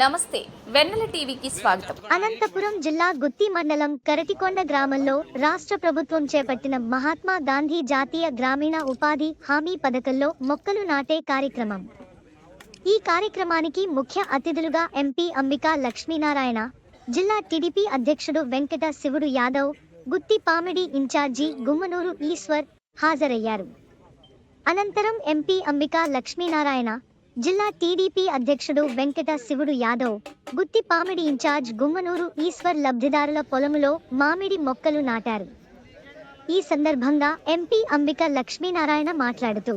నమస్తే వెన్నెల టీవీకి స్వాగతం. అనంతపురం జిల్లా గుత్తి మండలం కరటికొండ గ్రామంలో రాష్ట్ర ప్రభుత్వం చేపట్టిన మహాత్మా గాంధీ జాతీయ గ్రామీణ ఉపాధి హామీ పథకంలో మొక్కలు నాటే కార్యక్రమం. ఈ కార్యక్రమానికి ముఖ్య అతిథులుగా ఎంపీ అంబికా లక్ష్మీనారాయణ జిల్లా టీడీపీ అధ్యక్షుడు వెంకట శివుడు యాదవ్ గుత్తి పామిడి ఇన్ఛార్జి గుమ్మనూరు ఈశ్వర్ హాజరయ్యారు. అనంతరం ఎంపీ అంబికా లక్ష్మీనారాయణ జిల్లా టీడీపీ అధ్యక్షుడు వెంకట శివుడు యాదవ్ గుత్తి పామిడి ఇన్ఛార్జ్ గుమ్మనూరు ఈశ్వర్ లబ్ధిదారుల పొలములో మామిడి మొక్కలు నాటారు. ఈ సందర్భంగా ఎంపీ అంబిక లక్ష్మీనారాయణ మాట్లాడుతూ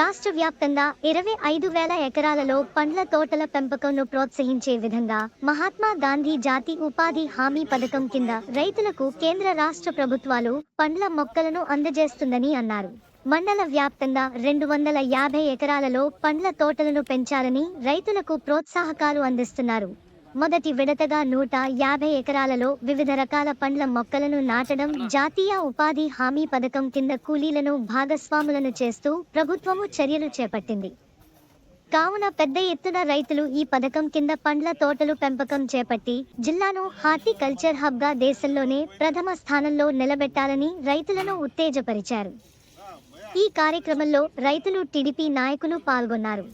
రాష్ట్ర వ్యాప్తంగా ఇరవై ఐదు వేల ఎకరాలలో పండ్ల తోటల పెంపకంను ప్రోత్సహించే విధంగా మహాత్మా గాంధీ జాతి ఉపాధి హామీ పథకం కింద రైతులకు కేంద్ర రాష్ట్ర ప్రభుత్వాలు పండ్ల మొక్కలను అందజేస్తుందని అన్నారు. మండల వ్యాప్తంగా రెండు వందల యాభై ఎకరాలలో పండ్ల తోటలను పెంచాలని రైతులకు ప్రోత్సాహకాలు అందిస్తున్నారు. మొదటి విడతగా నూట యాభై ఎకరాలలో వివిధ రకాల పండ్ల మొక్కలను నాటడం జాతీయ ఉపాధి హామీ పథకం కింద కూలీలను భాగస్వాములను చేస్తూ ప్రభుత్వము చర్యలు చేపట్టింది. కావున పెద్ద ఎత్తున రైతులు ఈ పథకం కింద పండ్ల తోటలు పెంపకం చేపట్టి జిల్లాను హార్టికల్చర్ హబ్గా దేశంలోనే ప్రథమ స్థానంలో నిలబెట్టాలని రైతులను ఉత్తేజపరిచారు. ఈ కార్యక్రమంలో రైతులు టీడీపీ నాయకులు పాల్గొన్నారు.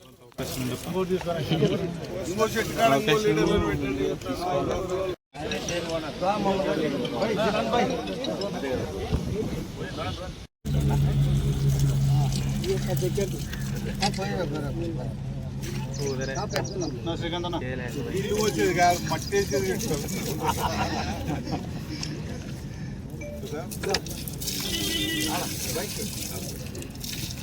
శ్రీకాంత్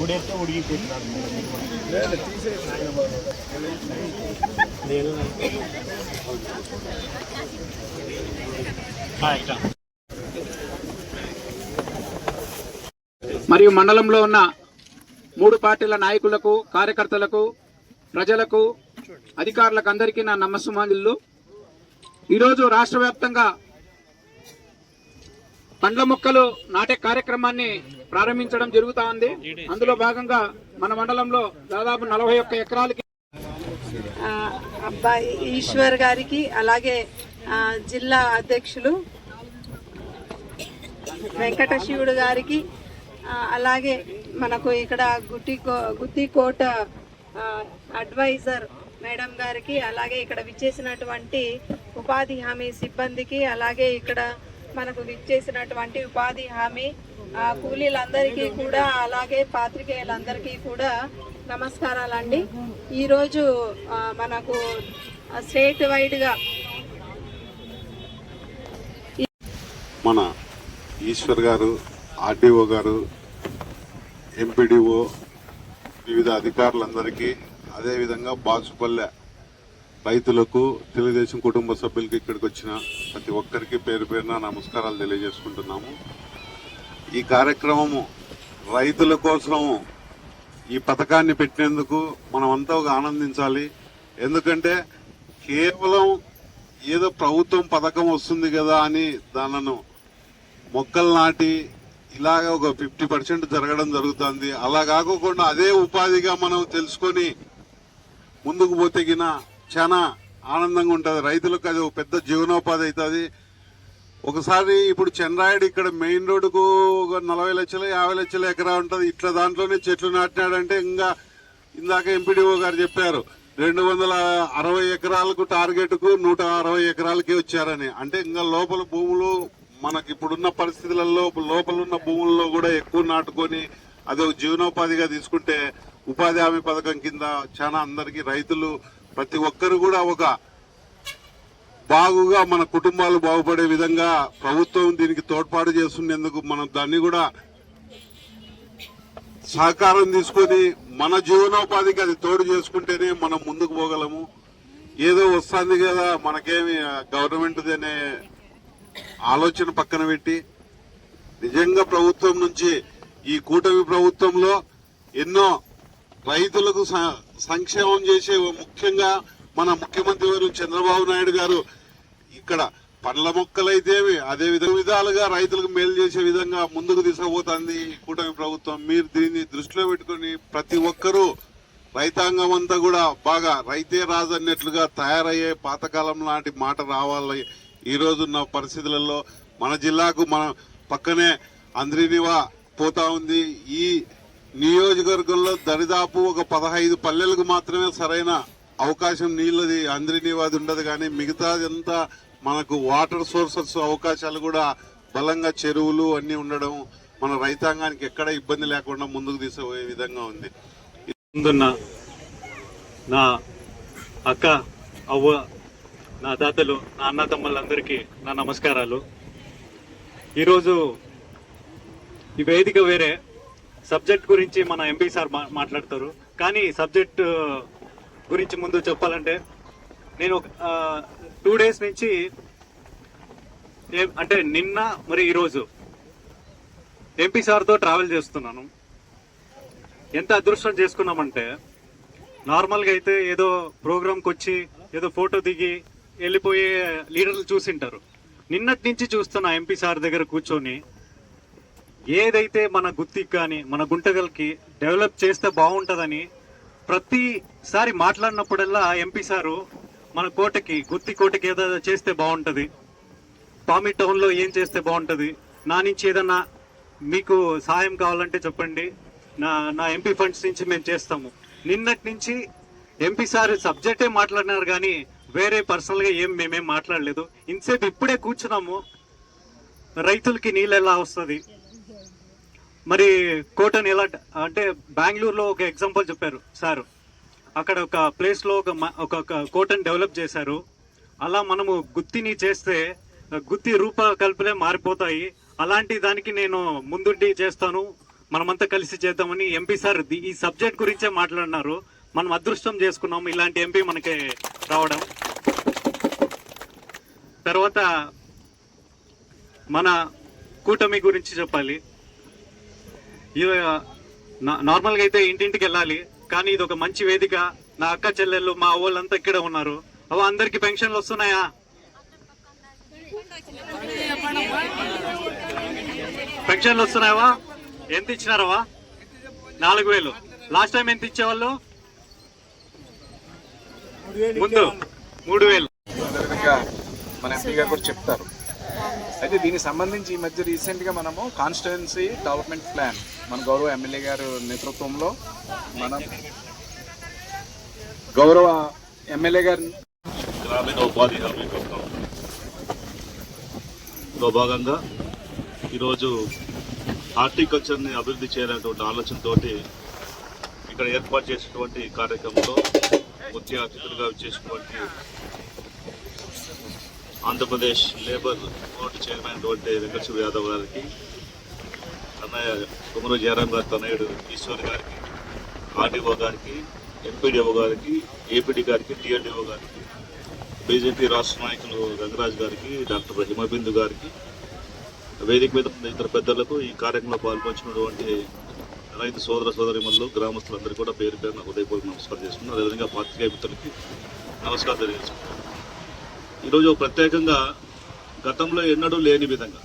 ఊడేస్తే ఉడిగిపోతున్నాడు మరియు మండలంలో ఉన్న మూడు పార్టీల నాయకులకు కార్యకర్తలకు ప్రజలకు అధికారులకు అందరికీ నా నమస్సుమాంజలు. ఈరోజు రాష్ట్ర వ్యాప్తంగా పండ్ల మొక్కలు నాటే కార్యక్రమాన్ని ప్రారంభించడం జరుగుతా ఉంది. అందులో భాగంగా మన మండలంలో దాదాపు నలభై ఒక్క ఎకరాలకి అబ్బాయి ఈశ్వర్ గారికి అలాగే జిల్లా అధ్యక్షులు వెంకట శివుడు గారికి అలాగే మనకు ఇక్కడ గుట్టి గుత్తికోట అడ్వైజర్ మేడం గారికి అలాగే ఇక్కడ విచ్చేసినటువంటి ఉపాధి హామీ సిబ్బందికి అలాగే ఇక్కడ మనకు విచ్చేసినటువంటి ఉపాధి హామీ ఆ, కూలీలందరికీ కూడా అలాగే పాత్రికేయులందరికీ కూడా నమస్కారాలండి. ఈరోజు మనకు స్టేట్ వైడ్గా మన ఈశ్వర్ గారు ఆర్డీఓ గారు ఎంపీడీఓ వివిధ అధికారులందరికీ అదేవిధంగా బాసుపల్లె రైతులకు తెలుగుదేశం కుటుంబ సభ్యులకి ఇక్కడికి వచ్చిన ప్రతి ఒక్కరికి పేరు పేరున నమస్కారాలు తెలియజేసుకుంటున్నాము. ఈ కార్యక్రమము రైతుల కోసం ఈ పథకాన్ని పెట్టినందుకు మనమంతా ఒక ఆనందించాలి. ఎందుకంటే కేవలం ఏదో ప్రభుత్వం పథకం వస్తుంది కదా అని దానిను మొక్కలు నాటి ఇలాగ ఒక ఫిఫ్టీ పర్సెంట్ జరగడం జరుగుతుంది. అలా కాకుండా అదే ఉపాధిగా మనం తెలుసుకొని ముందుకు పోతే గిన చాలా ఆనందంగా ఉంటుంది. రైతులకు అది ఒక పెద్ద జీవనోపాధి అవుతుంది. ఒకసారి ఇప్పుడు చెన్నరాయుడు ఇక్కడ మెయిన్ రోడ్డుకు ఒక నలభై లక్షలు యాభై లక్షలు ఎకరా ఉంటుంది. ఇట్లా దాంట్లోనే చెట్లు నాటినాడంటే ఇంకా ఇందాక ఎంపీడీఓ గారు చెప్పారు రెండు వందల అరవై ఎకరాలకు టార్గెట్కు నూట అరవై ఎకరాలకే వచ్చారని. అంటే ఇంకా లోపల భూములు మనకి ఇప్పుడున్న పరిస్థితులలో లోపల ఉన్న భూముల్లో కూడా ఎక్కువ నాటుకొని అది ఒక జీవనోపాధిగా తీసుకుంటే ఉపాధి హామీ పథకం కింద చాలా అందరికీ రైతులు ప్రతి ఒక్కరు కూడా ఒక బాగుగా మన కుటుంబాలు బాగుపడే విధంగా ప్రభుత్వం దీనికి తోడ్పాటు చేస్తున్నందుకు మనం దాన్ని కూడా సహకారం తీసుకొని మన జీవనోపాధికి అది తోడు చేసుకుంటేనే మనం ముందుకు పోగలము. ఏదో వస్తుంది కదా మనకేమి గవర్నమెంట్ది అనే ఆలోచన పక్కన పెట్టి. నిజంగా ప్రభుత్వం నుంచి ఈ కూటమి ప్రభుత్వంలో ఎన్నో రైతులకు సంక్షేమం చేసే ముఖ్యంగా మన ముఖ్యమంత్రి వారు చంద్రబాబు నాయుడు గారు ఇక్కడ పండ్ల మొక్కలైతేవి అదే విధ విధాలుగా రైతులకు మేలు చేసే విధంగా ముందుకు తీసుకుపోతుంది ఈ కూటమి ప్రభుత్వం. మీరు దీన్ని దృష్టిలో పెట్టుకుని ప్రతి ఒక్కరూ రైతాంగం అంతా కూడా బాగా రైతే రాజు అన్నట్లుగా తయారయ్యే పాతకాలం లాంటి మాట రావాలి ఈ రోజున్న పరిస్థితులలో. మన జిల్లాకు మన పక్కనే అంద్రినివా పోతా ఉంది. ఈ నియోజకవర్గంలో దరిదాపు ఒక పదహైదు పల్లెలకు మాత్రమే సరైన అవకాశం నీళ్ళది అంద్రినివాది ఉండదు కానీ మిగతాదంతా మనకు వాటర్ సోర్సెస్ అవకాశాలు కూడా బలంగా చెరువులు అన్నీ ఉండడం మన రైతాంగానికి ఎక్కడ ఇబ్బంది లేకుండా ముందుకు తీసుకుపోయే విధంగా ఉంది. ముందున్న నా అక్క అవ్వ నా తాతలు నా అన్న తమ్ముళ్ళందరికీ నా నమస్కారాలు. ఈరోజు ఈ వేదిక వేరే సబ్జెక్ట్ గురించి మన ఎంపీ సార్ మా- మాట్లాడతారు. కానీ సబ్జెక్ట్ గురించి ముందు చెప్పాలంటే నేను టూ డేస్ నుంచి అంటే నిన్న మరి ఈరోజు ఎంపీ సార్తో ట్రావెల్ చేస్తున్నాను. ఎంత అదృష్టం చేసుకున్నామంటే నార్మల్గా అయితే ఏదో ప్రోగ్రామ్కి వచ్చి ఏదో ఫోటో దిగి వెళ్ళిపోయే లీడర్లు చూసింటారు. నిన్నటి నుంచి చూస్తున్న ఎంపీ సార్ దగ్గర కూర్చొని ఏదైతే మన గుత్తికి కానీ మన గుంటగల్కి డెవలప్ చేస్తే బాగుంటుందని ప్రతిసారి మాట్లాడినప్పుడల్లా ఎంపీ సారు మన కోటకి గుత్తి కోటకి ఏదో చేస్తే బాగుంటుంది. పామి టౌన్లో ఏం చేస్తే బాగుంటుంది? నా నుంచి ఏదన్నా మీకు సహాయం కావాలంటే చెప్పండి. నా నా ఎంపీ ఫండ్స్ నుంచి మేము చేస్తాము. నిన్నటి నుంచి ఎంపీ సార్ సబ్జెక్టే మాట్లాడినారు కానీ వేరే పర్సనల్గా ఏం మేమేం మాట్లాడలేదు. ఇంతసేపు ఇప్పుడే కూర్చున్నాము. రైతులకి నీళ్ళు ఎలా వస్తుంది? మరి కోటని ఎలా అంటే బెంగళూరులో ఒక ఎగ్జాంపుల్ చెప్పారు సార్. అక్కడ ఒక ప్లేస్లో ఒక మ- ఒక ఒక కోటని డెవలప్ చేశారు. అలా మనము గుత్తిని చేస్తే గుత్తి రూపకల్పలే మారిపోతాయి. అలాంటి దానికి నేను ముందుండి చేస్తాను. మనమంతా కలిసి చేద్దామని ఎంపీ సార్ ఈ సబ్జెక్ట్ గురించే మాట్లాడినారు. మనం అదృష్టం చేసుకున్నాం ఇలాంటి ఎంపీ మనకి రావడం. తర్వాత మన కూటమి గురించి చెప్పాలి. నార్మల్గా అయితే ఇంటింటికి వెళ్ళాలి కానీ ఇది ఒక మంచి వేదిక. నా అక్క చెల్లెళ్ళు మా వాళ్ళంతా ఇక్కడే ఉన్నారు. అవ అందరికి పెన్షన్లు వస్తున్నాయా? పెన్షన్లు వస్తున్నాయవా ఎంత ఇచ్చినారవా నాలుగు వేలు. లాస్ట్ టైం ఎంత ఇచ్చేవాళ్ళు? ముందు. మూడు వేలు. మన ఎంపీ గారు కూడా చెప్తారు. అయితే దీనికి సంబంధించి ఈ మధ్య రీసెంట్గా మనము కాన్స్టిట్యున్సీ డెవలప్మెంట్ ప్లాన్ మన గౌరవ ఎమ్మెల్యే గారు నేతృత్వంలో మనం గౌరవ ఎమ్మెల్యే గారి గ్రామీణ ఉపాధి హామీ పథకంలో భాగంగా ఈరోజు హార్టికల్చర్ని అభివృద్ధి చేయాలనేటువంటి ఆలోచనతోటి ఇక్కడ ఏర్పాటు చేసినటువంటి కార్యక్రమంలో ముఖ్య అతిథులుగా చేసినటువంటి ఆంధ్రప్రదేశ్ లేబర్ బోర్డు చైర్మన్ అటువంటి వెంకటేశ్వర యాదవ్ గారికి అన్నయ్య కుమరు జయరాం గారి తనయుడు ఈశ్వర్ గారికి ఆర్డీఓ గారికి ఎంపీడీఓ గారికి ఏపీడీ గారికి టీఆర్డీఓ గారికి బీజేపీ రాష్ట్ర నాయకులు గంగరాజ్ గారికి డాక్టర్ హిమబిందు గారికి వేదిక మీద ఉన్న ఇతర పెద్దలకు ఈ కార్యక్రమంలో పాల్పంచినటువంటి రైతు సోదర సోదరిమల్లు గ్రామస్తులందరూ కూడా పేరు పేరున హృదయపూర్వక నమస్కారం చేసుకున్నాను అదేవిధంగా పాత్రికేయ మిత్రులకి నమస్కారం తెలియజేసుకున్నాను ఈరోజు ప్రత్యేకంగా గతంలో ఎన్నడూ లేని విధంగా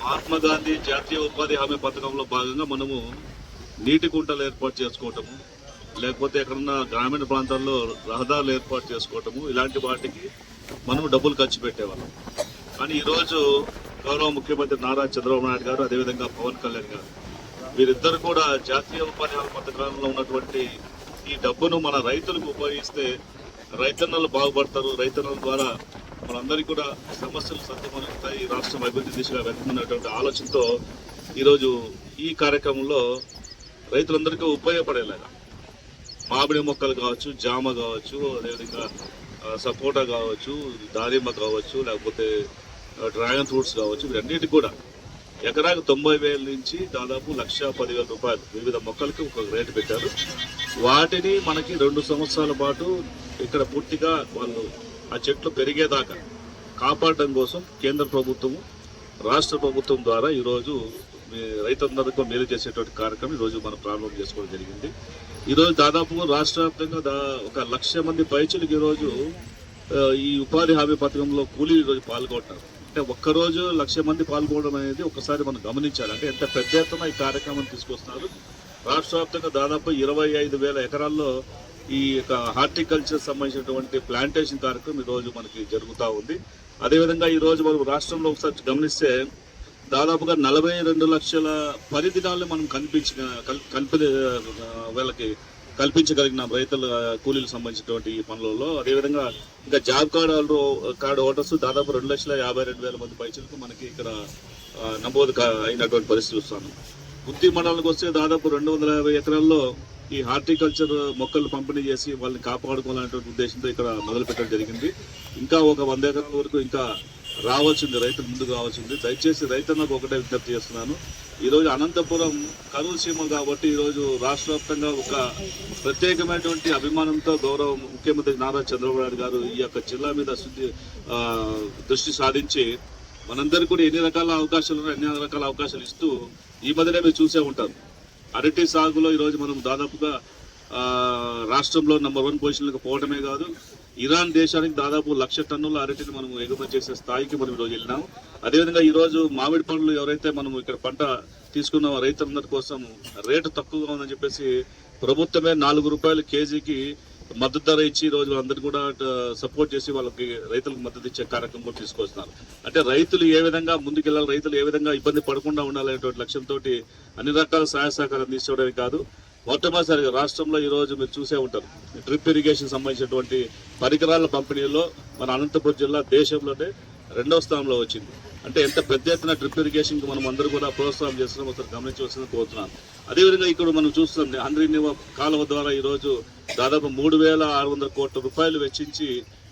మహాత్మా గాంధీ జాతీయ ఉపాధి హామీ పథకంలో భాగంగా మనము నీటి కుంటలు ఏర్పాటు చేసుకోవటము లేకపోతే ఎక్కడన్నా గ్రామీణ ప్రాంతాల్లో రహదారులు ఏర్పాటు చేసుకోవటము ఇలాంటి వాటికి మనం డబ్బులు ఖర్చు పెట్టేవాళ్ళం. కానీ ఈరోజు గౌరవ ముఖ్యమంత్రి నారా చంద్రబాబు నాయుడు గారు అదేవిధంగా పవన్ కళ్యాణ్ గారు వీరిద్దరు కూడా జాతీయ ఉపాధి హామీ పథకంలో ఉన్నటువంటి ఈ డబ్బును మన రైతులకు ఉపయోగిస్తే రైతన్నలు బాగుపడతారు. రైతన్నల ద్వారా మనందరికీ కూడా సమస్యలు సత్యమవుతాయి. రాష్ట్రం అభివృద్ధి దిశగా వెళ్తున్నటువంటి ఆలోచనతో ఈరోజు ఈ కార్యక్రమంలో రైతులందరికీ ఉపయోగపడేలాగా మామిడి మొక్కలు కావచ్చు జామ కావచ్చు అదేవిధంగా సపోటా కావచ్చు దానిమ్మ కావచ్చు లేకపోతే డ్రాగన్ ఫ్రూట్స్ కావచ్చు వీటన్నిటి కూడా ఎకరాకు తొంభై వేల నుంచి దాదాపు లక్ష పదివేల రూపాయలు వివిధ మొక్కలకి ఒక రేటు పెట్టారు. వాటిని మనకి రెండు సంవత్సరాల పాటు ఇక్కడ పూర్తిగా వాళ్ళు ఆ చెట్లు పెరిగేదాకా కాపాడడం కోసం కేంద్ర ప్రభుత్వము రాష్ట్ర ప్రభుత్వం ద్వారా ఈరోజు మీ రైతులందరికీ మేలు చేసేటువంటి కార్యక్రమం ఈరోజు మనం ప్రారంభం చేసుకోవడం జరిగింది. ఈరోజు దాదాపు రాష్ట్ర వ్యాప్తంగా దా ఒక లక్ష మంది పైచులకు ఈరోజు ఈ ఉపాధి హామీ పథకంలో కూలీలు ఈరోజు పాల్గొంటారు అంటే ఒక్కరోజు లక్ష మంది పాల్గొనడం అనేది ఒకసారి మనం గమనించాలి. అంటే ఎంత పెద్ద ఎత్తున ఈ కార్యక్రమం తీసుకొస్తున్నారు. రాష్ట్ర వ్యాప్తంగా దాదాపు ఇరవై ఐదు వేల ఎకరాల్లో ఈ యొక్క హార్టికల్చర్ సంబంధించినటువంటి ప్లాంటేషన్ కార్యక్రమం ఈరోజు మనకి జరుగుతూ ఉంది. అదేవిధంగా ఈరోజు మనం రాష్ట్రంలో ఒకసారి గమనిస్తే దాదాపుగా నలభై రెండు లక్షల పరిధినాలను మనం కనిపించ కల్ప వీళ్ళకి కల్పించగలిగిన రైతుల కూలీలకు సంబంధించినటువంటి ఈ పనులలో అదేవిధంగా ఇంకా జాబ్ కార్డు వాళ్ళు- కార్డు ఓటర్స్ దాదాపు రెండు లక్షల యాభై రెండు వేల మంది పైచలకు మనకి ఇక్కడ నమోదు అయినటువంటి పరిస్థితి చూస్తాను వృత్తి మండలానికి వస్తే దాదాపు రెండు వందల యాభై ఎకరాల్లో ఈ హార్టికల్చర్ మొక్కలు పంపిణీ చేసి వాళ్ళని కాపాడుకోవాలనేటువంటి ఉద్దేశంతో ఇక్కడ మొదలు పెట్టడం జరిగింది. ఇంకా ఒక వంద ఎకరాల వరకు ఇంకా రావాల్సింది రైతులు ముందుకు రావాల్సింది. దయచేసి రైతన్నకు ఒకటే విజ్ఞప్తి చేస్తున్నాను. ఈరోజు అనంతపురం కరూరు సీమ కాబట్టి ఈరోజు రాష్ట్ర వ్యాప్తంగా ఒక ప్రత్యేకమైనటువంటి అభిమానంతో గౌరవ ముఖ్యమంత్రి నారా చంద్రబాబు నాయుడు గారు ఈ యొక్క జిల్లా మీద శుద్ధి దృష్టి సాధించి మనందరికీ కూడా ఎన్ని రకాల అవకాశాలు ఉన్నాయో అన్ని రకాల అవకాశాలు ఇస్తూ ఈ మధ్యనే మీరు చూసే ఉంటారు. అరటి సాగులో ఈరోజు మనం దాదాపుగా రాష్ట్రంలో నెంబర్ వన్ పొజిషన్లకు పోవడమే కాదు ఇరాన్ దేశానికి దాదాపు లక్ష టన్నుల అరటిని మనం ఎగుమతి చేసే స్థాయికి మనం ఈరోజు వెళ్ళినాం. అదేవిధంగా ఈరోజు మామిడి పండ్లు ఎవరైతే మనం ఇక్కడ పంట తీసుకున్న రైతులందరి కోసం రేటు తక్కువగా ఉందని చెప్పేసి ప్రభుత్వమే నాలుగు రూపాయలు కేజీకి మద్దతు ధర ఇచ్చి ఈరోజు రోజు అందరు కూడా సపోర్ట్ చేసి వాళ్ళకి రైతులకు మద్దతు ఇచ్చే కార్యక్రమం కూడా తీసుకొస్తున్నారు. అంటే రైతులు ఏ విధంగా ముందుకెళ్ళాలి రైతులు ఏ విధంగా ఇబ్బంది పడకుండా ఉండాలనేటువంటి లక్ష్యంతో అన్ని రకాల సహాయ సహకారం తీసుకోవడమే కాదు. మొట్టమొదటిసారిగా రాష్ట్రంలో ఈ రోజు మీరు చూసే ఉంటారు. డ్రిప్ ఇరిగేషన్ సంబంధించినటువంటి పరికరాల పంపిణీలో మన అనంతపురం జిల్లా దేశంలోనే రెండవ స్థానంలో వచ్చింది. అంటే ఎంత పెద్ద ఎత్తున డ్రిప్ ఇరిగేషన్కి మనం అందరూ కూడా ప్రోత్సాహం చేస్తున్నాం ఒకసారి గమనించవలసింది కోరుతున్నాను. అదేవిధంగా ఇక్కడ మనం చూస్తున్నాం హంద్రీనివ కాలువ ద్వారా ఈరోజు దాదాపు మూడు వేల ఆరు వందల కోట్ల రూపాయలు వెచ్చించి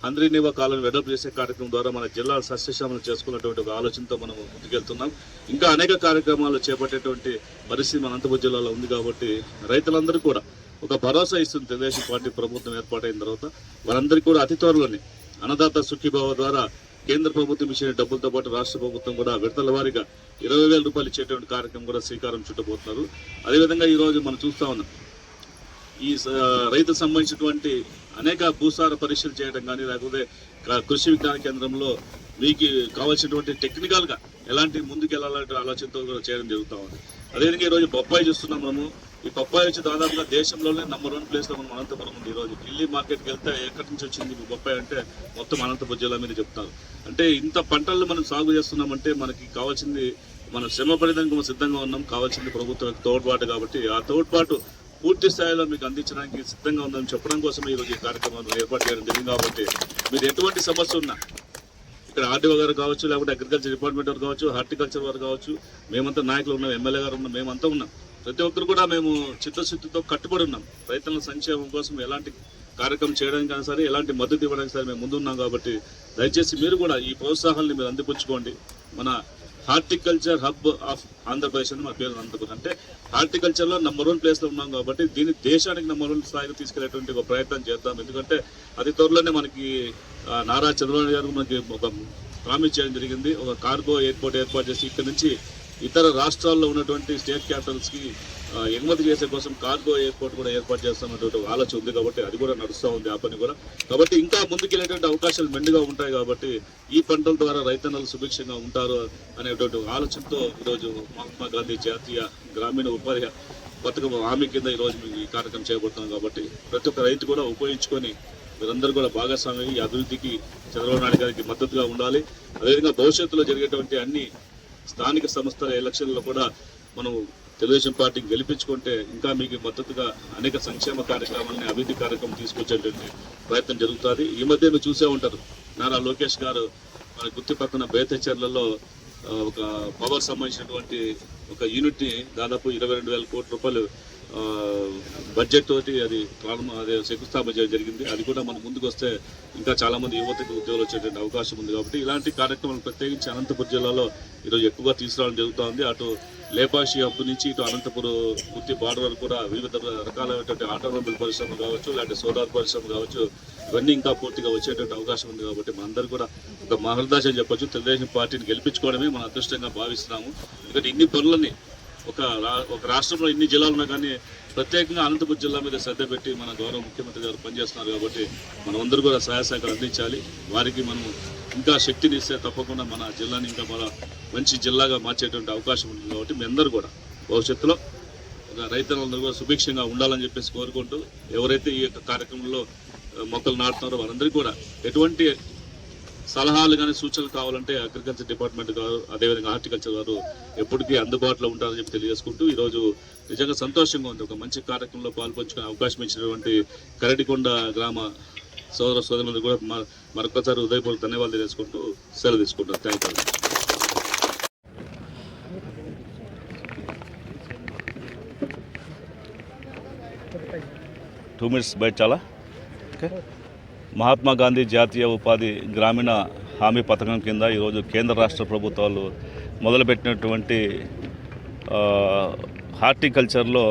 హంద్రీనివ కాలువను వెడల్పు చేసే కార్యక్రమం ద్వారా మన జిల్లా సస్యశ్యామలు చేసుకున్నటువంటి ఒక ఆలోచనతో మనం ముందుకెళ్తున్నాం. ఇంకా అనేక కార్యక్రమాలు చేపట్టేటువంటి పరిస్థితి మన అనంతపురం జిల్లాలో ఉంది కాబట్టి రైతులందరూ కూడా ఒక భరోసా ఇస్తుంది తెలుగుదేశం పార్టీ ప్రభుత్వం ఏర్పాటైన తర్వాత వారందరికీ కూడా అతి త్వరలోనే అన్నదాత సుఖీభావ ద్వారా కేంద్ర ప్రభుత్వం ఇచ్చిన డబ్బులతో పాటు రాష్ట్ర ప్రభుత్వం కూడా విడతల వారీగా ఇరవై వేల రూపాయలు ఇచ్చేటువంటి కార్యక్రమం కూడా శ్రీకారం చుట్టబోతున్నారు. అదేవిధంగా ఈరోజు మనం చూస్తా ఉన్నాం ఈ స- రైతుకు సంబంధించినటువంటి అనేక భూసార పరీక్షలు చేయడం కానీ లేకపోతే కృషి విజ్ఞాన కేంద్రంలో మీకు కావాల్సినటువంటి టెక్నికల్గా ఎలాంటి ముందుకు వెళ్ళాలంటే ఆలోచనతో కూడా చేయడం జరుగుతూ ఉంది. అదేవిధంగా ఈరోజు బొప్పాయి చూస్తున్నాం మనము. ఈ బొప్పాయి వచ్చి దాదాపుగా దేశంలోనే నంబర్ వన్ ప్లేస్లో మనం అనంతపురం ఉంది. ఈ రోజు ఢిల్లీ మార్కెట్కి వెళ్తే ఎక్కడి నుంచి వచ్చింది మీ బొప్పాయి అంటే మొత్తం అనంతపురం జిల్లా మీద చెప్తారు. అంటే ఇంత పంటలను మనం సాగు చేస్తున్నామంటే మనకి కావాల్సింది మనం శ్రమ పడేదానికి మనం సిద్ధంగా ఉన్నాం. కావాల్సింది ప్రభుత్వం తోడ్పాటు కాబట్టి ఆ తోడ్పాటు పూర్తి స్థాయిలో మీకు అందించడానికి సిద్ధంగా ఉందని చెప్పడం కోసం ఈ రోజు ఈ కార్యక్రమాన్ని ఏర్పాటు చేయడం జరిగింది కాబట్టి మీరు ఎటువంటి సమస్య ఉన్నా ఇక్కడ ఆర్డీఓ గారు కావచ్చు లేకపోతే అగ్రికల్చర్ డిపార్ట్మెంట్ వారు కావచ్చు హార్టికల్చర్ వారు కావచ్చు మేమంతా నాయకులు ఉన్నాం ఎమ్మెల్యే గారు ఉన్నాం మేమంతా ఉన్నాం. ప్రతి ఒక్కరు కూడా మేము చిత్తశుద్ధితో కట్టుబడి ఉన్నాం. రైతుల సంక్షేమం కోసం ఎలాంటి కార్యక్రమం చేయడానికి అయినా సరే ఎలాంటి మద్దతు ఇవ్వడానికి సరే మేము ముందున్నాం కాబట్టి దయచేసి మీరు కూడా ఈ ప్రోత్సాహాన్ని మీరు అందిపుచ్చుకోండి. మన హార్టికల్చర్ హబ్ ఆఫ్ ఆంధ్రప్రదేశ్ అని మా పేరు అనంతపురం అంటే హార్టికల్చర్లో నంబర్ వన్ ప్లేస్లో ఉన్నాం కాబట్టి దీన్ని దేశానికి నంబర్ వన్ స్థాయికి తీసుకెళ్ళేటువంటి ఒక ప్రయత్నం చేద్దాం. ఎందుకంటే అతి త్వరలోనే మనకి నారా చంద్రబాబు గారు మనకి ఒక ప్రామిస్ చేయడం జరిగింది. ఒక కార్గో ఎయిర్పోర్ట్ ఏర్పాటు చేసి ఇక్కడ నుంచి ఇతర రాష్ట్రాల్లో ఉన్నటువంటి స్టేట్ క్యాపిటల్స్కి ఎగుమతి చేసే కోసం కార్గో ఎయిర్పోర్ట్ కూడా ఏర్పాటు చేస్తామన్నటువంటి ఆలోచన ఉంది కాబట్టి అది కూడా నడుస్తూ ఉంది ఆ పని కూడా. కాబట్టి ఇంకా ముందుకెళ్ళేటువంటి అవకాశాలు మెండుగా ఉంటాయి కాబట్టి ఈ పంటల ద్వారా రైతన్నలు సుభిక్షంగా ఉంటారు అనేటువంటి ఆలోచనతో ఈరోజు మహాత్మా గాంధీ జాతీయ గ్రామీణ ఉపాధి పథకం హామీ కింద ఈరోజు మేము ఈ కార్యక్రమం చేయబోతున్నాం కాబట్టి ప్రతి ఒక్క రైతు కూడా ఉపయోగించుకొని మీరందరూ కూడా భాగస్వామి ఈ అభివృద్ధికి చంద్రబాబు నాయుడు గారికి మద్దతుగా ఉండాలి. అదేవిధంగా భవిష్యత్తులో జరిగేటువంటి అన్ని స్థానిక సంస్థల ఎలక్షన్లో కూడా మనం తెలుగుదేశం పార్టీకి గెలిపించుకుంటే ఇంకా మీకు మద్దతుగా అనేక సంక్షేమ కార్యక్రమాలని అభివృద్ధి కార్యక్రమం తీసుకొచ్చేటువంటి ప్రయత్నం జరుగుతుంది. ఈ మధ్య మీరు చూసే ఉంటారు నారా లోకేష్ గారు మన గుత్తి పక్కన బేతచర్లలో ఒక పవర్ సంబంధించినటువంటి ఒక యూనిట్ని దాదాపు ఇరవై రెండు వేల కోట్ల రూపాయలు బడ్జెట్ తోటి అది ప్రారంభం అదే శంకుస్థాపన జరిగింది. అది కూడా మన ముందుకు వస్తే ఇంకా చాలామంది యువతకు ఉద్యోగాలు వచ్చేటువంటి అవకాశం ఉంది కాబట్టి ఇలాంటి కార్యక్రమాలు ప్రత్యేకించి అనంతపురం జిల్లాలో ఈరోజు ఎక్కువగా తీసుకురావడం జరుగుతోంది. అటు లేపాషి అప్పు నుంచి ఇటు అనంతపురం పూర్తి బార్డర్ వరకు కూడా వివిధ రకాలైనటువంటి ఆటోమొబైల్ పరిశ్రమ కావచ్చు లేకపోతే సోలార్ పరిశ్రమ కావచ్చు ఇవన్నీ ఇంకా పూర్తిగా వచ్చేటువంటి అవకాశం ఉంది కాబట్టి మనందరూ కూడా ఒక మహర్దాశ చెప్పొచ్చు. తెలుగుదేశం పార్టీని గెలిపించుకోవడమే మన అదృష్టంగా భావిస్తున్నాము. ఎందుకంటే ఇన్ని పనులని ఒక రా- ఒక రాష్ట్రంలో ఇన్ని జిల్లాలు ఉన్నా కానీ ప్రత్యేకంగా అనంతపురం జిల్లా మీద శ్రద్ధ పెట్టి మన గౌరవ ముఖ్యమంత్రి గారు పనిచేస్తున్నారు కాబట్టి మనం అందరూ కూడా సహాయ సహకారం అందించాలి. వారికి మనం ఇంకా శక్తిని ఇస్తే తప్పకుండా మన జిల్లాని ఇంకా మన మంచి జిల్లాగా మార్చేటువంటి అవకాశం ఉంటుంది కాబట్టి మీ అందరూ కూడా భవిష్యత్తులో ఒక రైతులందరూ కూడా సుభిక్షంగా ఉండాలని చెప్పేసి కోరుకుంటూ ఎవరైతే ఈ యొక్క కార్యక్రమంలో మొక్కలు నాటుతున్నారో వారందరికీ కూడా ఎటువంటి సలహాలు కానీ సూచనలు కావాలంటే అగ్రికల్చర్ డిపార్ట్మెంట్ గారు అదేవిధంగా హార్టికల్చర్ గారు ఎప్పటికీ అందుబాటులో ఉంటారని చెప్పి తెలియజేసుకుంటూ ఈరోజు నిజంగా సంతోషంగా ఉంది. ఒక మంచి కార్యక్రమంలో పాల్పంచుకునే అవకాశం ఇచ్చినటువంటి కరటికొండ గ్రామ సోదర సోదరులందరూ కూడా మ- మరొకసారి ఉదయపూర్వక ధన్యవాదాలు తెలియజేసుకుంటూ సెలవు తీసుకుంటారు థ్యాంక్ యూ టూ మినిట్స్ బయట చాలా ఓకే మహాత్మా గాంధీ జాతీయ ఉపాధి గ్రామీణ హామీ పథకం కింద ఈరోజు కేంద్ర రాష్ట్ర ప్రభుత్వాలు మొదలుపెట్టినటువంటి హార్టికల్చర్లో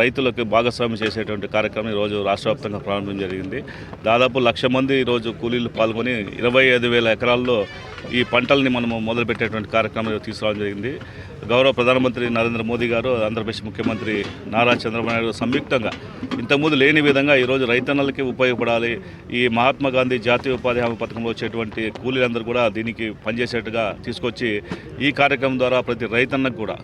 రైతులకు భాగస్వామ్యం చేసేటువంటి కార్యక్రమం ఈరోజు రాష్ట్ర వ్యాప్తంగా ప్రారంభం జరిగింది. దాదాపు లక్ష మంది ఈరోజు కూలీలు పాల్గొని ఇరవై ఐదు వేల ఎకరాల్లో ఈ పంటల్ని మనము మొదలుపెట్టేటువంటి కార్యక్రమం తీసుకురావడం జరిగింది. గౌరవ ప్రధానమంత్రి నరేంద్ర మోదీ గారు ఆంధ్రప్రదేశ్ ముఖ్యమంత్రి నారా చంద్రబాబు నాయుడు సంయుక్తంగా ఇంతకుముందు లేని విధంగా ఈరోజు రైతన్నలకి ఉపయోగపడాలి. ఈ మహాత్మా గాంధీ జాతీయ ఉపాధి హామీ పథకంలో వచ్చేటువంటి కూలీలందరూ కూడా దీనికి పనిచేసేట్టుగా తీసుకొచ్చి ఈ కార్యక్రమం ద్వారా ప్రతి రైతన్నకు కూడా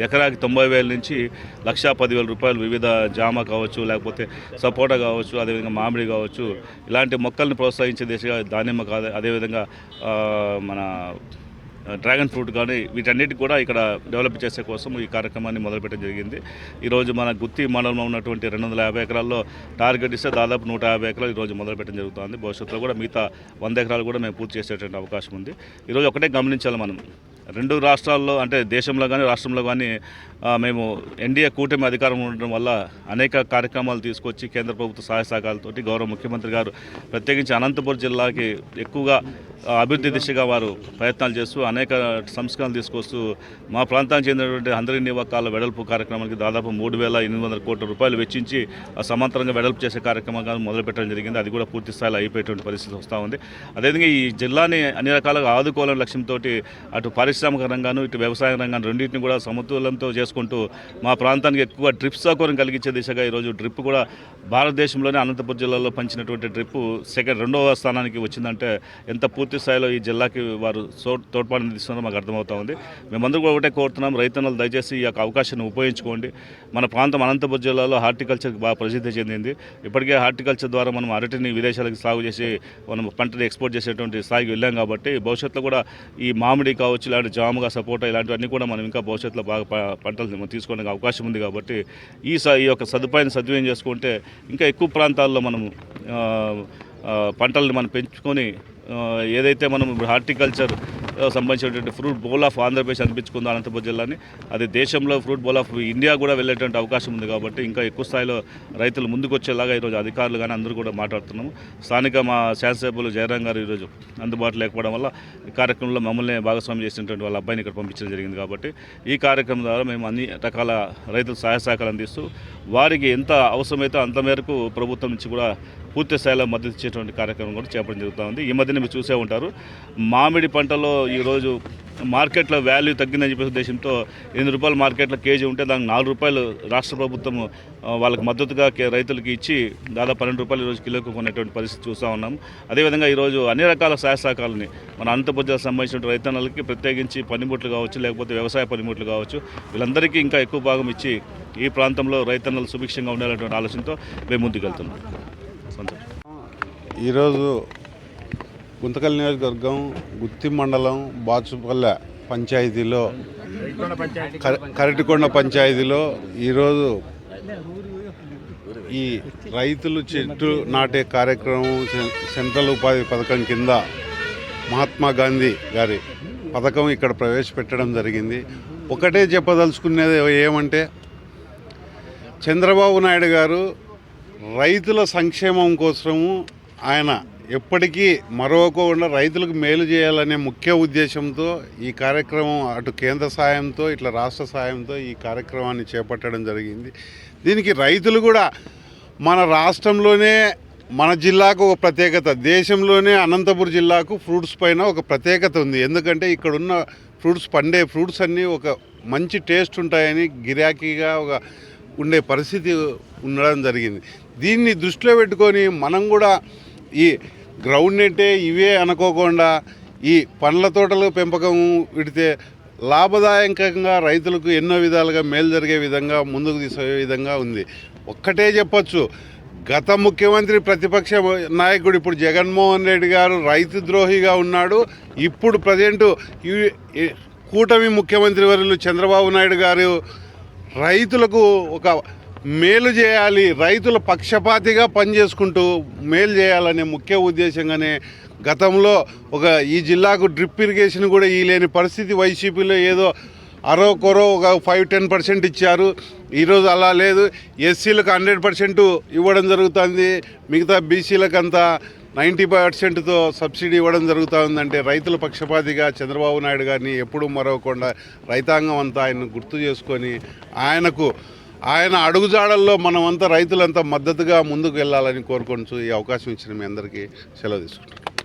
ఎకరాకి తొంభై వేల నుంచి లక్షా పదివేల రూపాయలు వివిధ జామ కావచ్చు లేకపోతే సపోటా కావచ్చు అదేవిధంగా మామిడి కావచ్చు. ఇలాంటి మొక్కల్ని ప్రోత్సహించే దిశగా దానిమ్మ కాదు అదేవిధంగా మన డ్రాగన్ ఫ్రూట్ కానీ వీటన్నిటికి కూడా ఇక్కడ డెవలప్ చేసే కోసం ఈ కార్యక్రమాన్ని మొదలుపెట్టడం జరిగింది. ఈరోజు మన గుత్తి మండలంలో ఉన్నటువంటి రెండు వందల యాభై ఎకరాల్లో టార్గెట్ ఇస్తే దాదాపు నూట యాభై ఎకరాలు ఈరోజు మొదలుపెట్టడం జరుగుతుంది. భవిష్యత్తులో కూడా మిగతా వంద ఎకరాలు కూడా మేము పూర్తి చేసేటువంటి అవకాశం ఉంది. ఈరోజు ఒకటే గమనించాలి మనం. రెండు రాష్ట్రాల్లో అంటే దేశంలో కానీ రాష్ట్రంలో కానీ మేము ఎన్డీఏ కూటమి అధికారం ఉండడం వల్ల అనేక కార్యక్రమాలు తీసుకొచ్చి కేంద్ర ప్రభుత్వ సహాయ సహకారాలతోటి గౌరవ ముఖ్యమంత్రి గారు ప్రత్యేకించి అనంతపురం జిల్లాకి ఎక్కువగా అభివృద్ధి దిశగా వారు ప్రయత్నాలు చేస్తూ అనేక సంస్కరణలు తీసుకొస్తూ మా ప్రాంతానికి చెందినటువంటి అందరి నివాకాల వెడల్పు కార్యక్రమానికి దాదాపు మూడు వేల ఎనిమిది వందల కోట్ల రూపాయలు వెచ్చించి సమాంతరంగా వెడల్పు చేసే కార్యక్రమాలు మొదలుపెట్టడం జరిగింది. అది కూడా పూర్తి స్థాయిలో అయిపోయేటువంటి పరిస్థితి వస్తూ ఉంది. అదేవిధంగా ఈ జిల్లాని అన్ని రకాలుగా ఆదుకోవాలనే లక్ష్యంతో అటు పారిశ్రామిక రంగాను ఇటు వ్యవసాయ రంగాన్ని రెండింటిని కూడా సమతులంతో చేసుకుంటూ మా ప్రాంతానికి ఎక్కువ డ్రిప్ సౌకర్యం కలిగించే దిశగా ఈరోజు డ్రిప్ కూడా భారతదేశంలోనే అనంతపురం జిల్లాలో పంచినటువంటి డ్రిప్ సెకండ్ రెండవ స్థానానికి వచ్చిందంటే ఎంత పూర్తి స్థాయిలో ఈ జిల్లాకి వారు తోడ్పాటు తోడ్పాటుని ఇస్తున్నారో మాకు అర్థమవుతా ఉంది. మేమందరూ కూడా ఒకటే కోరుతున్నాం రైతన్నలు దయచేసి ఈ యొక్క అవకాశాన్ని ఉపయోగించుకోండి. మన ప్రాంతం అనంతపురం జిల్లాలో హార్టికల్చర్కి బాగా ప్రసిద్ధి చెందింది. ఇప్పటికే హార్టికల్చర్ ద్వారా మనం అరటిని విదేశాలకు సాగు చేసి మనం పంటని ఎక్స్పోర్ట్ చేసేటువంటి స్థాయికి వెళ్ళాం కాబట్టి భవిష్యత్తులో కూడా ఈ మామిడి కావచ్చు ఇలాంటి జాముగా సపోటా ఇలాంటివన్నీ కూడా మనం ఇంకా భవిష్యత్తులో బాగా పంటలు మనం తీసుకోవడానికి అవకాశం ఉంది కాబట్టి ఈ స ఈ యొక్క సదుపాయాన్ని సద్వినియోగం చేసుకుంటే ఇంకా ఎక్కువ ప్రాంతాల్లో మనం ఆ, పంటల్ని మనం పెంచుకొని ఏదైతే మనం హార్టికల్చర్ సంబంధించినటువంటి ఫ్రూట్ బౌల్ ఆఫ్ ఆంధ్రప్రదేశ్ అనిపించుకుందో అనంతపురం జిల్లాని. అది దేశంలో ఫ్రూట్ బౌల్ ఆఫ్ ఇండియా కూడా వెళ్ళేటువంటి అవకాశం ఉంది కాబట్టి ఇంకా ఎక్కువ స్థాయిలో రైతులు ముందుకొచ్చేలాగా ఈరోజు అధికారులు కానీ అందరూ కూడా మాట్లాడుతున్నాము. స్థానిక మా శాసనసభ్యులు జయరాం గారు ఈరోజు అందుబాటులో లేకపోవడం వల్ల ఈ కార్యక్రమంలో మమ్మల్ని భాగస్వామి చేసినటువంటి వాళ్ళ అబ్బాయిని ఇక్కడ పంపించడం జరిగింది కాబట్టి ఈ కార్యక్రమం ద్వారా మేము అన్ని రకాల రైతుల సహాయ సహకారం అందిస్తూ వారికి ఎంత అవసరమైతే అంత మేరకు ప్రభుత్వం నుంచి కూడా పూర్తి స్థాయిలో మద్దతు ఇచ్చేటువంటి కార్యక్రమం కూడా చేపట్టడం జరుగుతూ ఉంది. ఈ మధ్యన మీరు చూసే ఉంటారు. మామిడి పంటలో ఈరోజు మార్కెట్లో వాల్యూ తగ్గిందని చెప్పే ఉద్దేశంతో ఎనిమిది రూపాయలు మార్కెట్లో కేజీ ఉంటే దానికి నాలుగు రూపాయలు రాష్ట్ర ప్రభుత్వం వాళ్ళకి మద్దతుగా రైతులకి ఇచ్చి దాదాపు పన్నెండు రూపాయలు ఈరోజు కిలోకి కొనేటువంటి పరిస్థితి చూస్తూ ఉన్నాం. అదేవిధంగా ఈరోజు అన్ని రకాల సహాయ సహకారాలని మన అనంతపురం జిల్లాకు సంబంధించిన రైతన్నలకి ప్రత్యేకించి పనిముట్లు కావచ్చు లేకపోతే వ్యవసాయ పనిముట్లు కావచ్చు వీళ్ళందరికీ ఇంకా ఎక్కువ భాగం ఇచ్చి ఈ ప్రాంతంలో రైతన్నలు సుభిక్షంగా ఉండాలనేటువంటి ఆలోచనతో మేము ముందుకెళ్తున్నాం. సంతోషం. ఈరోజు గుంతకల్ నియోజకవర్గం గుత్తి మండలం బాచుపల్లె పంచాయతీలో కర- కరటికొండ పంచాయతీలో ఈరోజు ఈ రైతులు చెట్టు నాటే కార్యక్రమం సెంట్రల్ ఉపాధి పథకం కింద మహాత్మా గాంధీ గారి పథకం ఇక్కడ ప్రవేశపెట్టడం జరిగింది. ఒకటే చెప్పదలుచుకునేది ఏమంటే చంద్రబాబు నాయుడు గారు రైతుల సంక్షేమం కోసము ఆయన ఎప్పటికీ మరవకుండా రైతులకు మేలు చేయాలనే ముఖ్య ఉద్దేశంతో ఈ కార్యక్రమం అటు కేంద్ర సాయంతో ఇట్లా రాష్ట్ర సాయంతో ఈ కార్యక్రమాన్ని చేపట్టడం జరిగింది. దీనికి రైతులు కూడా మన రాష్ట్రంలోనే మన జిల్లాకు ఒక ప్రత్యేకత దేశంలోనే అనంతపురం జిల్లాకు ఫ్రూట్స్ పైన ఒక ప్రత్యేకత ఉంది. ఎందుకంటే ఇక్కడ ఉన్న ఫ్రూట్స్ పండే ఫ్రూట్స్ అన్నీ ఒక మంచి టేస్ట్ ఉంటాయని గిరాకీగా ఒక ఉండే పరిస్థితి ఉండడం జరిగింది. దీన్ని దృష్టిలో పెట్టుకొని మనం కూడా ఈ గ్రౌండ్ నెట్టే ఇవే అనుకోకుండా ఈ పండ్ల తోటల పెంపకం విడితే లాభదాయకంగా రైతులకు ఎన్నో విధాలుగా మేలు జరిగే విధంగా ముందుకు తీసుకునే విధంగా ఉంది. ఒక్కటే చెప్పచ్చు. గత ముఖ్యమంత్రి ప్రతిపక్ష నాయకుడు ఇప్పుడు జగన్మోహన్ రెడ్డి గారు రైతు ద్రోహిగా ఉన్నాడు. ఇప్పుడు ప్రజెంట్ ఈ- కూటమి ముఖ్యమంత్రి వర్యులు చంద్రబాబు నాయుడు గారు రైతులకు ఒక మేలు చేయాలి రైతుల పక్షపాతిగా పనిచేసుకుంటూ మేలు చేయాలనే ముఖ్య ఉద్దేశంగానే గతంలో ఒక ఈ జిల్లాకు డ్రిప్ ఇరిగేషన్ కూడా ఇలేని పరిస్థితి వైసీపీలో ఏదో అరో కొరో ఒక ఫైవ్ టెన్ పర్సెంట్ ఇచ్చారు. ఈరోజు అలా లేదు. ఎస్సీలకు హండ్రెడ్ పర్సెంట్ ఇవ్వడం జరుగుతుంది. మిగతా బీసీలకు అంతా నైంటీ పర్సెంట్తో సబ్సిడీ ఇవ్వడం జరుగుతూ ఉందంటే రైతుల పక్షపాతిగా చంద్రబాబు నాయుడు గారిని ఎప్పుడూ మరవకుండా రైతాంగం అంతా ఆయన గుర్తు చేసుకొని ఆయనకు ఆయన అడుగుజాడల్లో మనమంతా రైతులంతా మద్దతుగా ముందుకు వెళ్ళాలని కోరుకుంటూ ఈ అవకాశం ఇచ్చిన మీ అందరికీ సెలవు తీసుకుంటాం